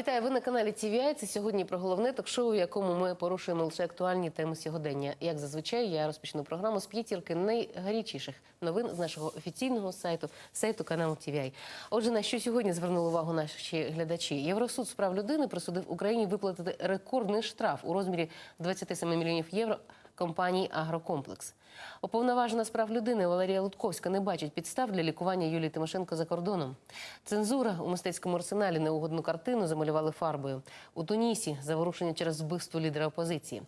Вітаю, ви на каналі TVI. Це сьогодні про головне ток-шоу, в якому ми порушуємо лише актуальні теми сьогодення. Як зазвичай, я розпочну програму з п'ятірки найгарячіших новин з нашого офіційного сайту, сайту каналу TVI. Отже, на що сьогодні звернули увагу наші глядачі? Євросуд з прав людини присудив Україні виплатити рекордний штраф у розмірі 27 мільйонів євро компанії Агрокомплекс. Уповноважена справ людини Валерія Лутковська не бачить підстав для лікування Юлії Тимошенко за кордоном. Цензура у мистецькому арсеналі неугодну картину замалювали фарбою. У Тунісі заворушення через вбивство лідера опозиції.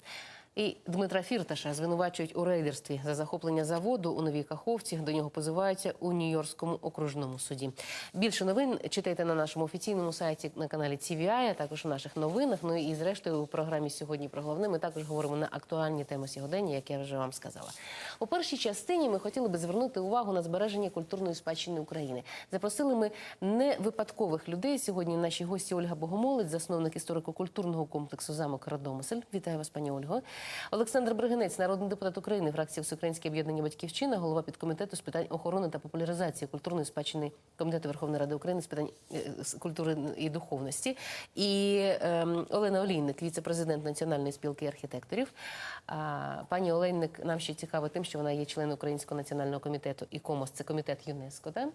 І Дмитра Фірташа звинувачують у рейдерстві за захоплення заводу у Новій Каховці. До нього позиваються у Нью-Йоркському окружному суді. Більше новин читайте на нашому офіційному сайті на каналі TVI, а також у наших новинах. Ну і зрештою у програмі сьогодні про головне ми також говоримо на актуальні теми сьогодення, як я вже вам сказала. У першій частині ми хотіли би звернути увагу на збереження культурної спадщини України. Запросили ми не випадкових людей. Сьогодні наші гості Ольга Богомолець, засновник історико-культурного комплексу замок Радомисель. Вітаю вас, пані Ольго. Олександр Бригинець, народний депутат України, фракція Всеукраїнське об'єднання Батьківщина, голова підкомітету з питань охорони та популяризації культурної спадщини комітету Верховної Ради України з питань е, культури і духовності. І ем, Олена Олійник, віце-президент Національної спілки архітекторів. А, пані Олейник нам ще цікава тим, що вона є членом Українського національного комітету ІКОМОС, це комітет ЮНЕСКО, да?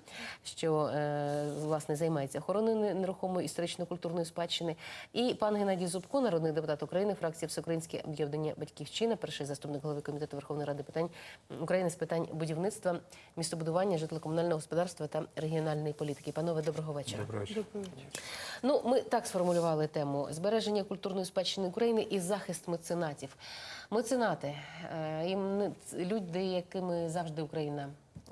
що е, власне займається охороною нерухомої історично-культурної спадщини. І пан Геннадій Зубко, народний депутат України, фракція Всеукраїнське об'єднання Батьківщина, перший заступник голови комітету Верховної Ради питань України з питань будівництва, містобудування, житлово-комунального господарства та регіональної політики. Панове, доброго вечора. Доброго вечора. Ну, ми так сформулювали тему збереження культурної спадщини України і захист меценатів. Меценати е, їм люди, якими завжди Україна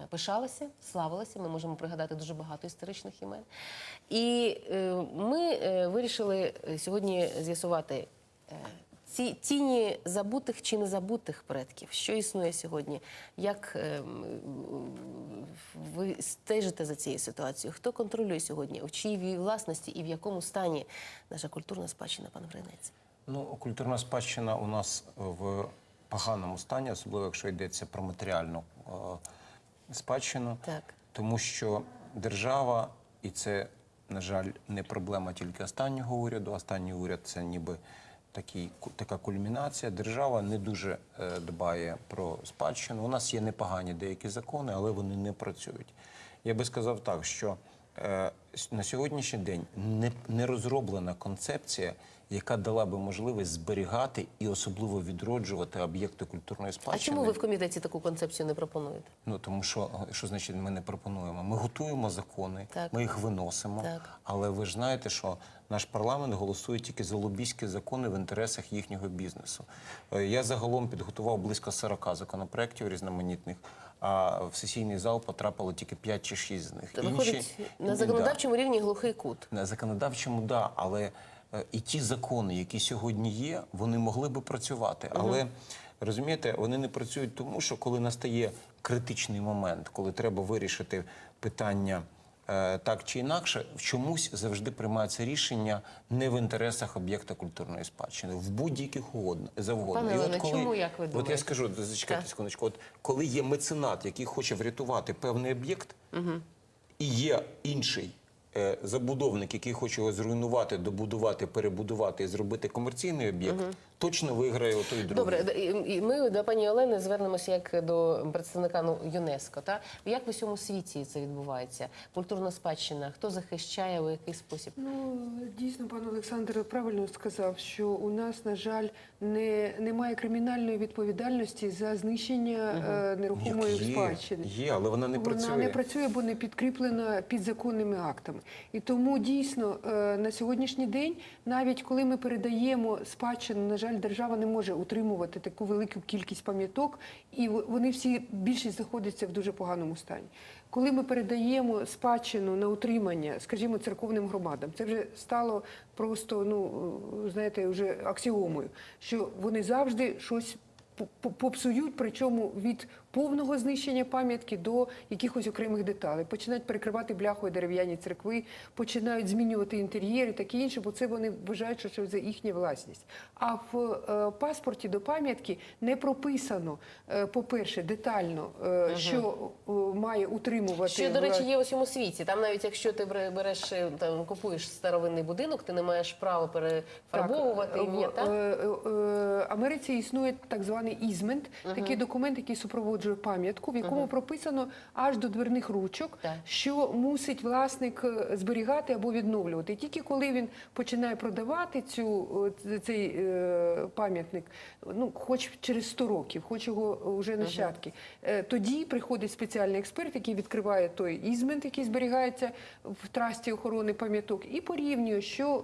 пишалася, славилася. Ми можемо пригадати дуже багато історичних імен. І е, ми е, вирішили сьогодні з'ясувати. е, Ці тіні забутих чи незабутих предків, що існує сьогодні? Як е, ви стежите за цією ситуацією? Хто контролює сьогодні? В чиїй власності і в якому стані наша культурна спадщина, пан Гринець? Ну, культурна спадщина у нас в поганому стані, особливо якщо йдеться про матеріальну е, спадщину, Так. тому що держава, і це, на жаль, не проблема тільки останнього уряду. Останній уряд це ніби такий, така кульмінація. Держава не дуже е, дбає про спадщину. У нас є непогані деякі закони, але вони не працюють. Я би сказав так, що на сьогоднішній день не, не розроблена концепція, яка дала би можливість зберігати і особливо відроджувати об'єкти культурної А чому ви в комітеті таку концепцію не пропонуєте? Ну тому що що значить ми не пропонуємо? Ми готуємо закони, Так. ми їх виносимо. Так. Але ви ж знаєте, що наш парламент голосує тільки за лобійські закони в інтересах їхнього бізнесу. Е, Я загалом підготував близько 40 законопроєктів різноманітних. А в сесійний зал потрапило тільки 5 чи 6 з них. Інші- виходить на Да. законодавчому рівні глухий кут. На законодавчому, да, але е, і ті закони, які сьогодні є, вони могли би працювати. Але розумієте, вони не працюють тому, що коли настає критичний момент, коли треба вирішити питання. Е, Так чи інакше, в чомусь завжди приймається рішення не в інтересах об'єкта культурної спадщини, в будь-яких угодно завгодно. Пане Олене, чому, як ви от я скажу, зачекайте секундочку. От коли є меценат, який хоче врятувати певний об'єкт, і є інший е, забудовник, який хоче його зруйнувати, добудувати, перебудувати і зробити комерційний об'єкт, точно виграє отой другий. Добре, і- ми до пані Олени звернемося як до представника ну, ЮНЕСКО. Та як в усьому світі це відбувається? Культурна спадщина, хто захищає у який спосіб? Ну дійсно, пан Олександр правильно сказав, що у нас, на жаль, не немає кримінальної відповідальності за знищення е, нерухомої Як є, спадщини. є, але вона не працює. Вона не працює, бо не підкріплена підзаконними актами. І тому дійсно е, на сьогоднішній день, навіть коли ми передаємо спадщину, на жаль, держава не може утримувати таку велику кількість пам'яток, і вони всі більшість знаходяться в дуже поганому стані. Коли ми передаємо спадщину на утримання, скажімо, церковним громадам, це вже стало просто, ну знаєте, вже аксіомою, що вони завжди щось по- по- попсують, причому від повного знищення пам'ятки до якихось окремих деталей. Починають перекривати бляхою дерев'яні церкви, починають змінювати інтер'єри, таке інше, бо це вони вважають, що це їхня власність. А в е, паспорті до пам'ятки не прописано, е, по-перше, детально, е, що має утримувати Що, до речі, є у всьому світі. Там навіть якщо ти бере- береш там купуєш старовинний будинок, ти не маєш права перефарбовувати ім'я, в так? е, Америці існує так званий ізмент, такий документ, який супроводжує пам'ятку, в якому прописано аж до дверних ручок, Так. що мусить власник е, зберігати або відновлювати. І тільки коли він починає продавати цю е, цей е, пам'ятник, ну хоч через 100 років, хоч його вже нащадки, е, тоді приходить спеціальний експерт, який відкриває той ізмент, який зберігається в трасті охорони пам'яток, і порівнює, що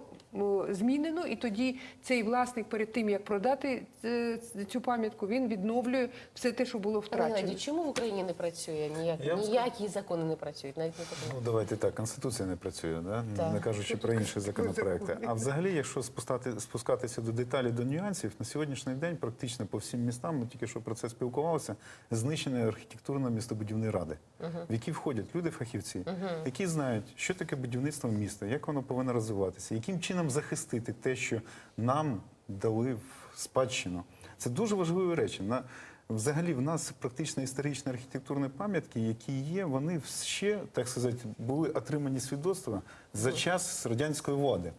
змінено, і тоді цей власник перед тим як продати е, цю пам'ятку, він відновлює все те, що було втрачено. Геннадій, чому в Україні не працює ніяк, ніякі закони не працюють? Навіть не таке. Ну, давайте так, Конституція не працює, да? Так. не кажучи про інші законопроекти. А взагалі, якщо спускати, спускатися до деталей, до нюансів, на сьогоднішній день практично по всім містам, ми тільки що про це спілкувалися, знищена архітектурно-містобудівні ради, в які входять люди-фахівці, які знають, що таке будівництво міста, як воно повинно розвиватися, яким чином захистити те, що нам дали в спадщину. Це дуже важливі речі. На, Взагалі, в нас практично історичні архітектурні пам'ятки, які є, вони ще, так сказати, були отримані свідоцтва за час радянської влади.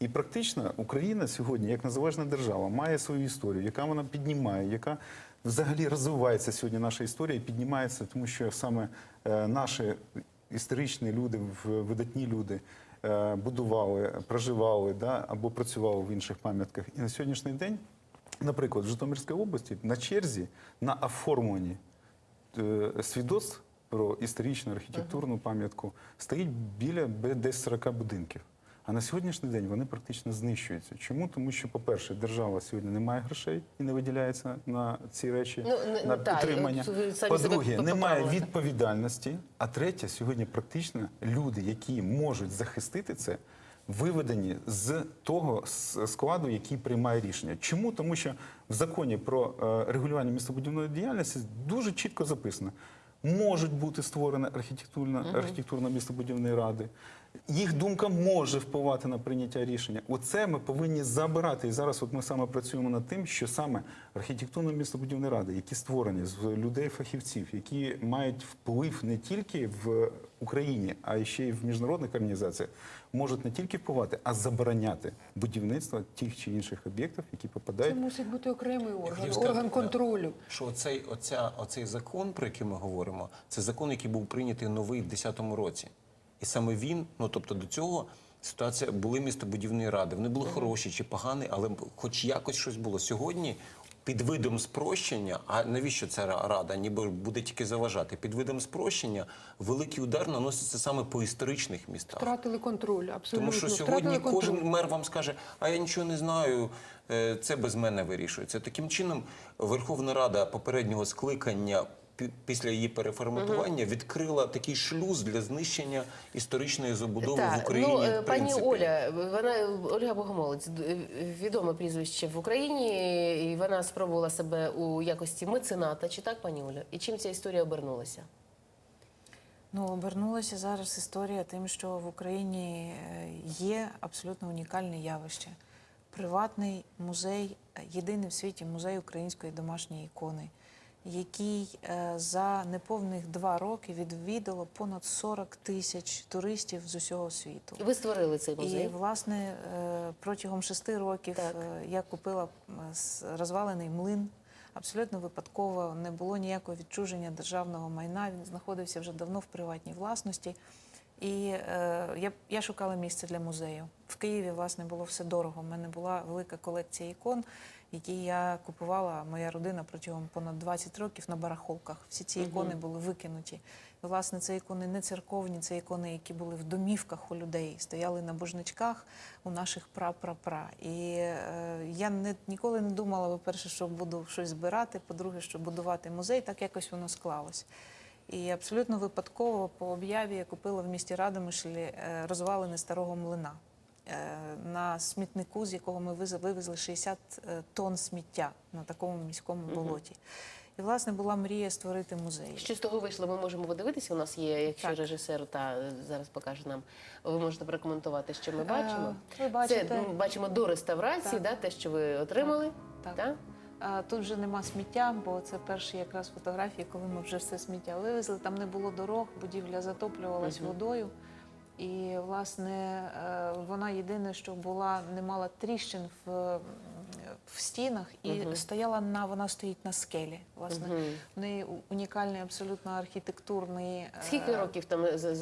І практично Україна сьогодні, як незалежна держава, має свою історію, яка вона піднімає, яка взагалі розвивається сьогодні наша історія і піднімається, тому що саме е, наші історичні люди, видатні люди. Е, Будували, проживали да, або працювали в інших пам'ятках. І на сьогоднішній день Наприклад, в Житомирській області на черзі на оформленні е, свідоцтв про історичну архітектурну пам'ятку стоїть біля десь 40 будинків. А на сьогоднішній день вони практично знищуються. Чому? Тому що, по-перше, держава сьогодні не має грошей і не виділяється на ці речі, Ну, на ну, так, підтримання. По-друге, немає відповідальності. А третє, сьогодні практично люди, які можуть захистити це, виведені з того складу, який приймає рішення. Чому? Тому що в законі про е, регулювання містобудівної діяльності дуже чітко записано. Можуть бути створені архітектурно, архітектурно-містобудівні ради. Їх думка може впливати на прийняття рішення. Оце ми повинні забирати. І зараз от ми саме працюємо над тим, що саме архітектурно-містобудівні ради, які створені з людей-фахівців, які мають вплив не тільки в Україні, а ще й в міжнародних організаціях, можуть не тільки впливати, а забороняти будівництво тих чи інших об'єктів, які попадають. Це мусить бути окремий орган, орган контролю. Що оцей, оця, оцей закон, про який ми говоримо, це закон, який був прийнятий новий в 2010 році. І саме він, ну тобто до цього ситуація були містобудівні ради. Вони були хороші чи погані, але хоч якось щось було. Сьогодні під видом спрощення, а навіщо ця рада ніби буде тільки заважати? Під видом спрощення великий удар наноситься саме по історичних містах. Втратили контроль, абсолютно. Тому що Втратили сьогодні контроль. кожен мер вам скаже, а я нічого не знаю, е, це без мене вирішується. Таким чином, Верховна Рада попереднього скликання після її переформатування відкрила такий шлюз для знищення історичної забудови в Україні. ну, в пані. Оля, вона Ольга Богомолець, е, відоме прізвище в Україні, і вона спробувала себе у якості мецената. Чи так, пані Оля? І чим ця історія обернулася? Ну, обернулася зараз історія тим, що в Україні е, є абсолютно унікальне явище. Приватний музей, єдиний в світі музей української домашньої ікони, який е, за неповних два роки відвідало понад 40 тисяч туристів з усього світу. І Ви створили цей І музей. власне е, протягом шести років Так. е, я купила розвалений млин. Абсолютно випадково не було ніякого відчуження державного майна. Він знаходився вже давно в приватній власності. І е, я, я шукала місце для музею. В Києві, власне, було все дорого. У мене була велика колекція ікон, які я купувала, моя родина протягом понад 20 років на барахолках. Всі ці ікони були викинуті. Власне, це ікони не церковні, це ікони, які були в домівках у людей, стояли на божничках у наших пра-пра-пра. І е, я не, ніколи не думала, по-перше, що буду щось збирати, по-друге, що будувати музей, так якось воно склалось. І абсолютно випадково по об'яві я купила в місті Радомишлі е, розвалини старого млина. На смітнику, з якого ми вивезли 60 е, тонн сміття на такому міському болоті. І, власне, була мрія створити музей. Що з того вийшло, ми можемо подивитися. У нас є, якщо Так. режисер та е, зараз покаже нам, ви можете прокоментувати, що ми бачимо. ви бачите- Це ну, бачимо до реставрації, Так. да, те, що ви отримали. Так. Так? А, Тут вже нема сміття, бо це перші якраз фотографії, коли ми вже все сміття вивезли. Там не було дорог, будівля затоплювалась водою. І, власне, е, вона єдине, що була, не мала тріщин в, в стінах і стояла на вона стоїть на скелі. Власне, в неї унікальний абсолютно архітектурний. е, Скільки років там вже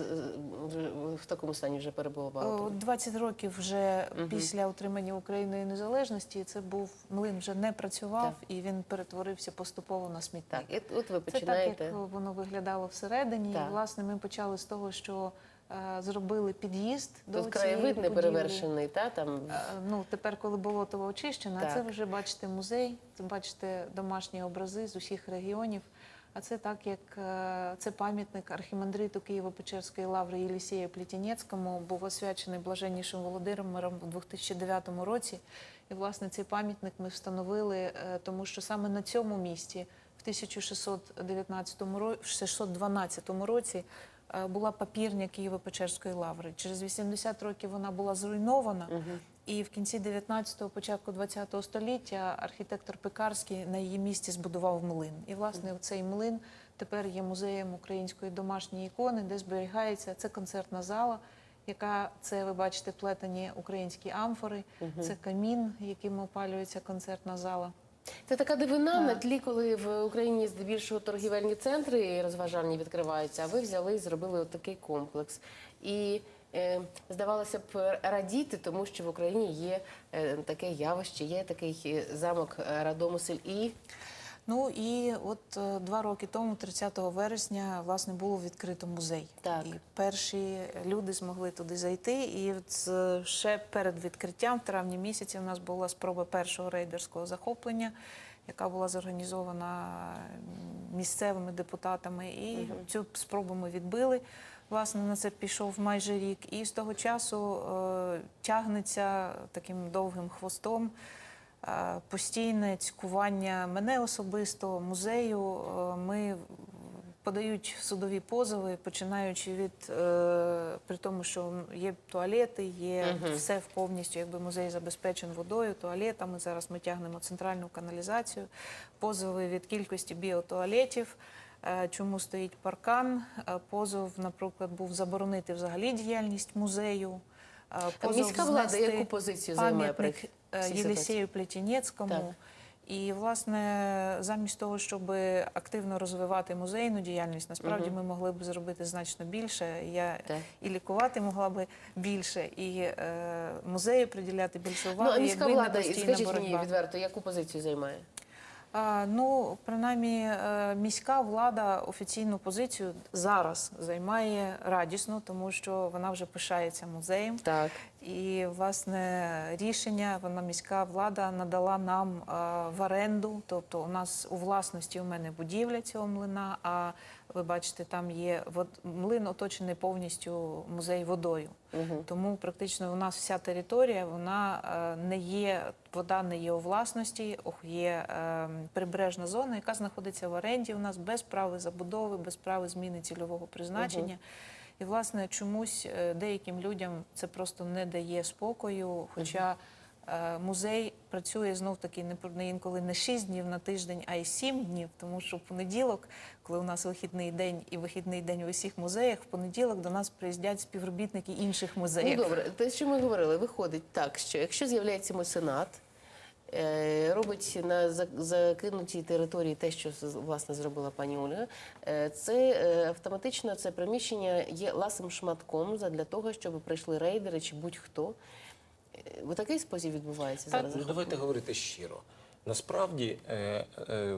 в такому стані вже перебувало? О, 20 років вже після отримання Україною незалежності це був млин вже не працював і він перетворився поступово на смітник. Так, і от ви Це так, як воно виглядало всередині. Так. І власне ми почали з того, що е, зробили під'їзд до Тут краєвид не перевершений, та там Е, Ну тепер, коли болотово очищено, Так. це вже бачите музей, це бачите домашні образи з усіх регіонів. А це так, як е, це пам'ятник архімандриту Києво-Печерської лаври Єлісія Плітінецькому був освячений блаженнішим Володимиром у 2009 році. І власне цей пам'ятник ми встановили, е, тому що саме на цьому місці в 1619 ро- 612 році е, була папірня Києво-Печерської лаври. Через 80 років вона була зруйнована. І в кінці 19-го, початку 20-го століття архітектор Пекарський на її місці збудував млин. І власне цей млин тепер є музеєм української домашньої ікони, де зберігається це концертна зала. Яка це ви бачите плетені українські амфори, це камін, яким опалюється концертна зала. Це така дивина на тлі, коли в Україні здебільшого торгівельні центри і розважальні відкриваються, а ви взяли і зробили такий комплекс. І е, здавалося б радіти, тому що в Україні є е, таке явище, є такий е, замок Радомусель і Ну і от е, два роки тому, 30 вересня, власне, було відкрито музей. Так. І перші люди змогли туди зайти. І ще перед відкриттям, в травні місяці, у нас була спроба першого рейдерського захоплення, яка була зорганізована місцевими депутатами. І цю спробу ми відбили. Власне, на це пішов майже рік. І з того часу е, тягнеться таким довгим хвостом. Е, Постійне цькування мене особисто, музею. Е, Ми подають судові позови, починаючи від е, при тому, що є туалети, є все повністю, якби музей забезпечен водою, туалетами. Зараз ми тягнемо центральну каналізацію, позови від кількості біотуалетів. Чому стоїть паркан? Позов, наприклад, був заборонити взагалі діяльність музею. А міська влада знести яку позицію займає е? Єлісею Плетінецькому. Так. І, власне, замість того, щоб активно розвивати музейну діяльність, насправді ми могли б зробити значно більше. Я Так. і лікувати могла би більше, і е, музею приділяти більше уваги. ну а міська якби влада, скажіть мені відверто, яку позицію займає? А, ну, принаймні, е, міська влада офіційну позицію зараз займає радісно, тому що вона вже пишається музеєм. Так. І власне рішення вона міська влада надала нам е, в оренду. Тобто, у нас у власності у мене будівля цього млина. А ви бачите, там є вод... млин оточений повністю музей водою. Тому практично у нас вся територія вона е, не є, вода не є у власності, є е, прибережна зона, яка знаходиться в оренді. У нас без права забудови, без права зміни цільового призначення. І, власне, чомусь е, деяким людям це просто не дає спокою. Хоча е, музей працює знов таки не інколи не 6 днів на тиждень, а й 7 днів. Тому що в понеділок, коли у нас вихідний день і вихідний день в усіх музеях, в понеділок до нас приїздять співробітники інших Ну музеїв. добре, те, що ми говорили, виходить так, що якщо з'являється меценат, робить на закинутій території те, що власне зробила пані Ольга, е, це е, автоматично це приміщення є ласим шматком для того, щоб прийшли рейдери чи будь-хто. Е, У такий спосіб відбувається зараз. Ну, давайте говорити щиро. Насправді е, е,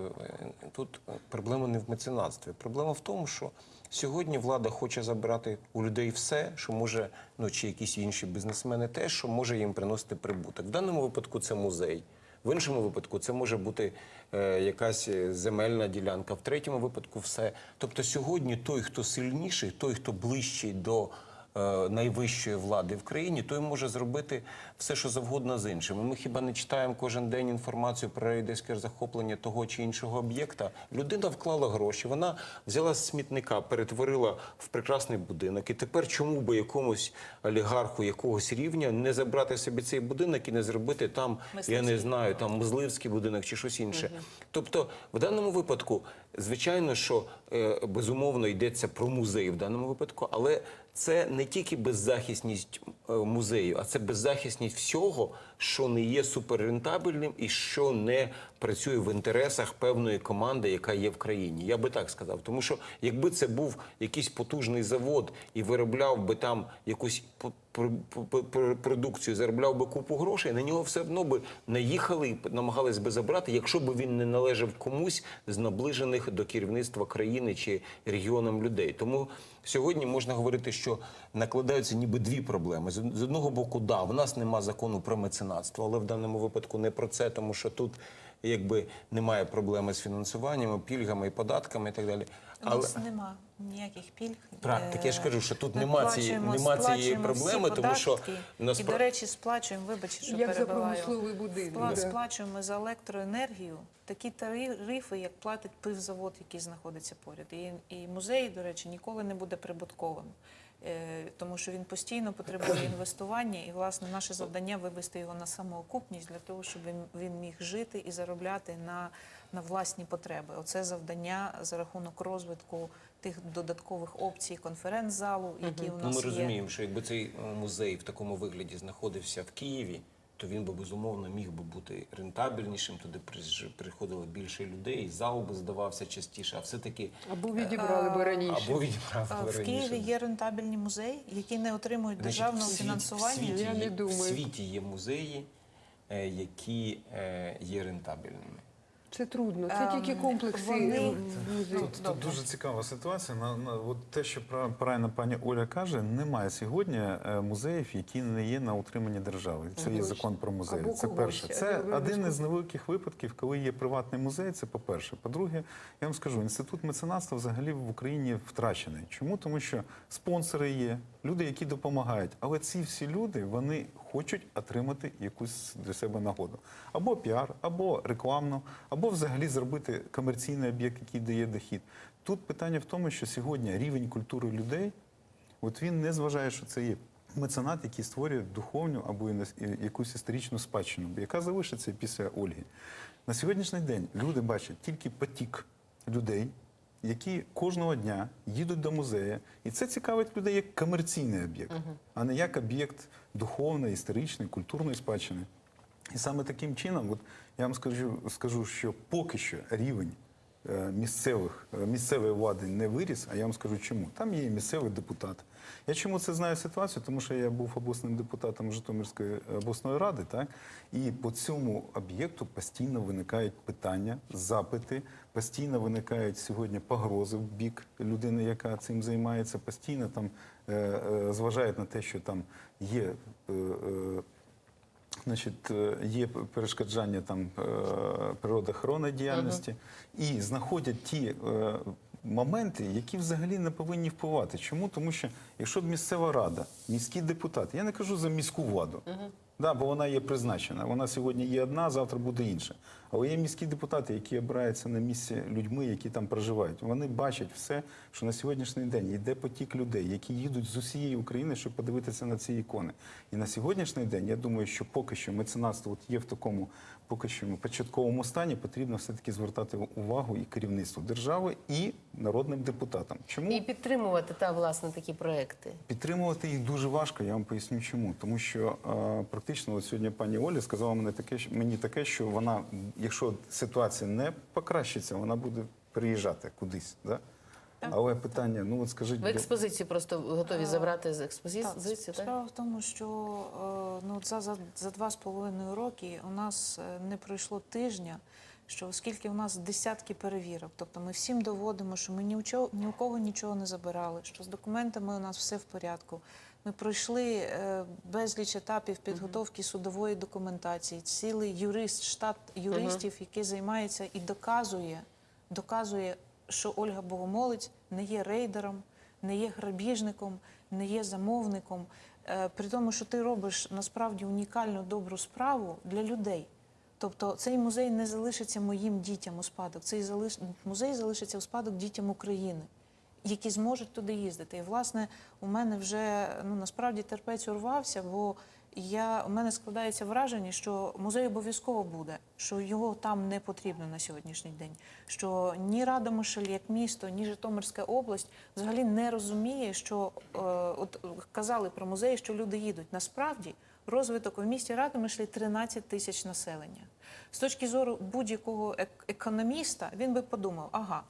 тут проблема не в меценатстві. Проблема в тому, що сьогодні влада хоче забирати у людей все, що може, ну чи якісь інші бізнесмени, те, що може їм приносити прибуток. В даному випадку це музей. В іншому випадку це може бути е, якась земельна ділянка, в третьому випадку все. Тобто сьогодні той, хто сильніший, той, хто ближчий до е, найвищої влади в країні, той може зробити все, що завгодно з іншими. Ми хіба не читаємо кожен день інформацію про рейдерське захоплення того чи іншого об'єкта? Людина вклала гроші, вона взяла з смітника, перетворила в прекрасний будинок. І тепер чому би якомусь олігарху якогось рівня не забрати собі цей будинок і не зробити там, я не знаю, там мисливський будинок чи щось інше. Тобто, в даному випадку, звичайно, що е, безумовно йдеться про музей в даному випадку, але це не тільки беззахисність е, музею, а це беззахисність всього, що не є суперрентабельним і що не працює в інтересах певної команди, яка є в країні. Я би так сказав. Тому що якби це був якийсь потужний завод і виробляв би там якусь продукцію, заробляв би купу грошей, на нього все одно би наїхали і намагались би забрати, якщо б він не належав комусь з наближених до керівництва країни чи регіонам людей. Тому сьогодні можна говорити, що накладаються ніби дві проблеми. З одного боку, да, в нас нема закону про меценатство, але в даному випадку не про це, тому що тут якби немає проблеми з фінансуванням, пільгами і податками і так далі. У нас нема ніяких пільг. Правильно, так я ж Е, кажу, що тут ми нема цієї- нема цієї проблеми, всі тому що податки. І, до речі, сплачуємо, вибачте, що Як перебиваю. будинок, Спла- да. Сплачуємо за електроенергію такі тарифи, як платить пивзавод, який знаходиться поряд. І, і музей, до речі, ніколи не буде прибутковим. Е, Тому що він постійно потребує інвестування, і власне наше завдання вивести його на самоокупність для того, щоб він, міг жити і заробляти на, на власні потреби. Оце завдання за рахунок розвитку тих додаткових опцій конференц-залу, які у Ну, нас ми є. розуміємо, що якби цей е, музей в такому вигляді знаходився в Києві, то він би безумовно міг би бути рентабельнішим. Туди приходило більше людей, зал би здавався частіше, а все-таки Або відібрали би раніше. або відібрали А би В раніше. Києві є рентабельні музеї, які не отримують Значить, державного в фінансування. В світі, Я не є, думаю. в світі є музеї, е, які е, є рентабельними. Це трудно. Це Ем, тільки комплекси вони-. Тут, тут дуже цікава ситуація. На, на от те, що пра- правильно пані Оля каже, немає сьогодні е, музеїв, які не є на утриманні держави. Це є закон про музеї. Або Це когось. перше. Це один із невеликих випадків, коли є приватний музей. Це по-перше. По-друге, я вам скажу, інститут меценатства взагалі в Україні втрачений. Чому? Тому що спонсори є, люди, які допомагають. Але ці всі люди вони хочуть отримати якусь для себе нагоду. Або піар, або рекламну, або взагалі зробити комерційний об'єкт, який дає дохід. Тут питання в тому, що сьогодні рівень культури людей, от він не зважає, що це є меценат, який створює духовну або якусь історичну спадщину, яка залишиться після Ольги. На сьогоднішній день люди бачать тільки потік людей, які кожного дня їдуть до музею, і це цікавить людей як комерційний об'єкт, а не як об'єкт духовної, історичної, культурної спадщини. І саме таким чином, от я вам скажу, скажу, що поки що рівень місцевих, е, місцевої влади не виріс, а я вам скажу чому. Там є місцевий депутат. Я чому це знаю ситуацію? Тому що я був обласним депутатом Житомирської обласної ради, так? І по цьому об'єкту постійно виникають питання, запити, постійно виникають сьогодні погрози в бік людини, яка цим займається, постійно там е, е, зважають на те, що там є. Значить, е, є перешкоджання там е, природоохоронної діяльності і знаходять ті е, моменти, які взагалі не повинні впливати. Чому? Тому що якщо б місцева рада, міський депутат, я не кажу за міську владу, да, бо вона є призначена. Вона сьогодні є одна, завтра буде інша. Але є міські депутати, які обираються на місці людьми, які там проживають. Вони бачать все, що на сьогоднішній день йде потік людей, які їдуть з усієї України, щоб подивитися на ці ікони. І на сьогоднішній день я думаю, що поки що меценатство от є в такому поки що початковому стані, потрібно все-таки звертати увагу і керівництву держави, і народним депутатам. Чому І підтримувати та власне такі проекти. Підтримувати їх дуже важко, я вам поясню чому. Тому що е, практично от сьогодні пані Оля сказала мені таке, мені таке, що вона, якщо ситуація не покращиться, вона буде приїжджати кудись. Да? Але питання, ну от скажіть, Ви експозицію просто готові забрати з експозиції, Так, так? справа в тому, що е, ну, за, за, за два з половиною роки у нас е, не пройшло тижня, що оскільки у нас десятки перевірок, тобто ми всім доводимо, що ми ні у, чого, ні у кого нічого не забирали, що з документами у нас все в порядку. Ми пройшли е, безліч етапів підготовки судової документації, цілий юрист, штат юристів, який займається і доказує, доказує, що Ольга Богомолець не є рейдером, не є грабіжником, не є замовником. Е, При тому, що ти робиш насправді унікальну добру справу для людей. Тобто цей музей не залишиться моїм дітям у спадок. Цей музей залишиться у спадок дітям України, які зможуть туди їздити. І власне у мене вже ну насправді терпець урвався, бо я у мене складається враження, що музей обов'язково буде, що його там не потрібно на сьогоднішній день. Що ні Радомишль як місто, ні Житомирська область взагалі не розуміє, що е, от казали про музеї, що люди їдуть. Насправді розвиток у місті Радомишлі 13 тисяч населення. З точки зору будь-якого ек- економіста, він би подумав: ага,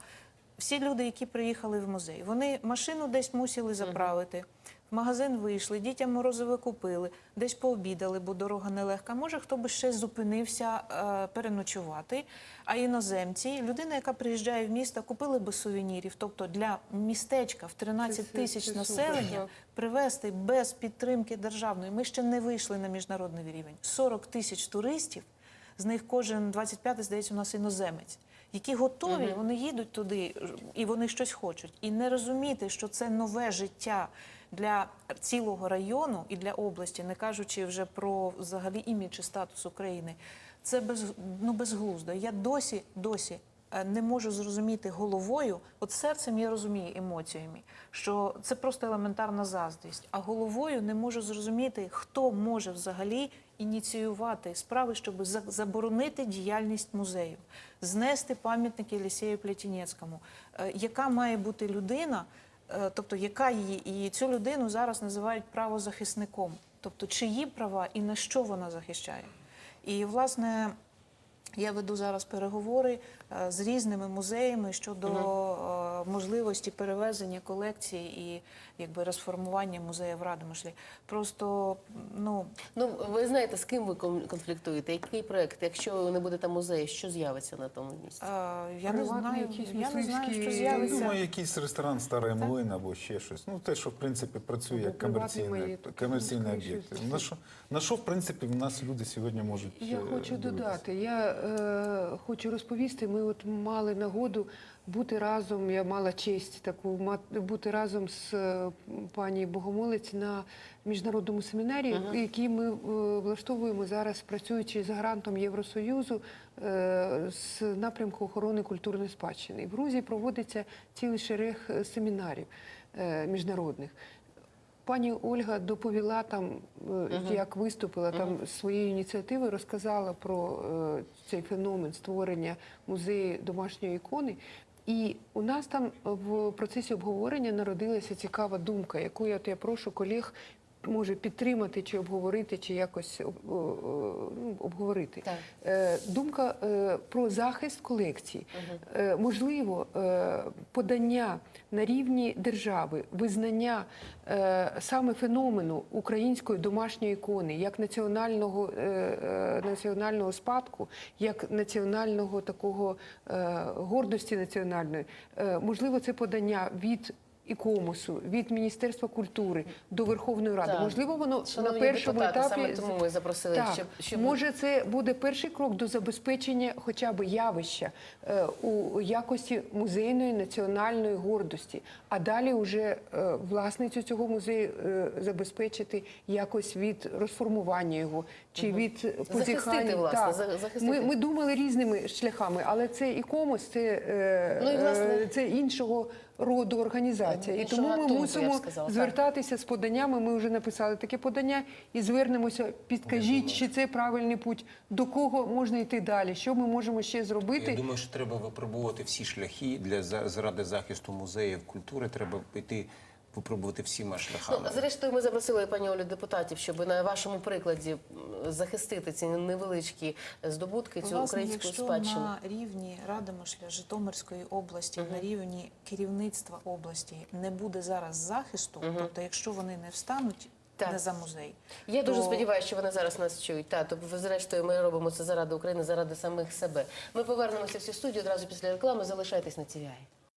всі люди, які приїхали в музей, вони машину десь мусили заправити, в магазин вийшли, дітям морозиво купили, десь пообідали, бо дорога нелегка. Може, хто би ще зупинився е, переночувати. А іноземці, людина, яка приїжджає в місто, купили би сувенірів. Тобто для містечка в 13 Це- це- тисяч населення привезти без підтримки державної. Ми ще не вийшли на міжнародний рівень. 40 тисяч туристів, з них кожен 25, здається, у нас іноземець. Які готові, вони їдуть туди і вони щось хочуть. І не розуміти, що це нове життя для цілого району і для області, не кажучи вже про взагалі імідж і статус України. Це без, ну, безглуздо. Я досі, досі е, не можу зрозуміти головою, от серцем я розумію емоціями, що це просто елементарна заздрість. А головою не можу зрозуміти, хто може взагалі ініціювати справи, щоб заборонити діяльність музею, знести пам'ятники Лісею Плятінецькому. Е, Яка має бути людина, е, тобто яка її, і цю людину зараз називають правозахисником, тобто чиї права і на що вона захищає. І власне. Я веду зараз переговори е, з різними музеями щодо е, можливості перевезення колекцій і якби розформування музею в Радомишлі. Просто ну Ну, ви знаєте, з ким ви кон- конфліктуєте? Який проект? Якщо не буде там музею, що з'явиться на тому місці? е, я не знаю, якийсь я не знаю, що Я з'явиться. думаю, якийсь ресторан Старий Млин або ще щось. Ну, те, що в принципі працює як комерційний, комерційний об'єкт. На що, на що, в принципі, в нас люди сьогодні можуть Я хочу додати. Я е, хочу розповісти. Ми от мали нагоду бути разом. Я мала честь таку бути разом з е, пані Богомолець на міжнародному семінарі, який ми е, влаштовуємо зараз, працюючи за грантом Євросоюзу е, з напрямку охорони культурної спадщини. В Грузії проводиться цілий шерег е, семінарів е, міжнародних. Пані Ольга доповіла там, е, як виступила там своєю ініціативою, розказала про е, цей феномен створення музею домашньої ікони. І у нас там в процесі обговорення народилася цікава думка, яку я, от я прошу колег може підтримати чи обговорити, чи якось о- о, ну, обговорити. Так. Е, Думка е, про захист колекції. Е, Можливо, е, подання на рівні держави, визнання е, саме феномену української домашньої ікони як національного, е, е, національного спадку, як національного такого е, гордості національної. Е, Можливо, це подання від. Ікомосу від Міністерства культури до Верховної Ради. Так. Можливо, воно Шановні на першому депутати, етапі саме тому ми запросили, так, щоб- щоб- може це буде перший крок до забезпечення хоча б явища е, у якості музейної національної гордості, а далі вже е, власницю цього музею е, забезпечити якось від розформування його чи від позіхання. власне, Так. за- захистити. Ми, ми думали різними шляхами, але це ікомос, це, е, Ну і, власне- е, це іншого роду організація. І тому ми мусимо сказала, так. звертатися з поданнями. Ми вже написали таке подання і звернемося. Підкажіть, чи це правильний путь, до кого можна йти далі, що ми можемо ще зробити. Я думаю, що треба випробувати всі шляхи для за- заради захисту музеїв культури. Треба йти випробувати всіма Ну, шляхами. зрештою, ми запросили пані Олю депутатів, щоб на вашому прикладі захистити ці невеличкі здобутки, цю Власне, українську якщо спадщину. на рівні Радомишля, Житомирської області, на рівні керівництва області не буде зараз захисту, тобто якщо вони не встануть Так. не за музей, Я дуже сподіваюся, що вони зараз нас чують. Та, тобто, зрештою, ми робимо це заради України, заради самих себе. Ми повернемося в цю студію одразу після реклами. Залишайтесь на TVI.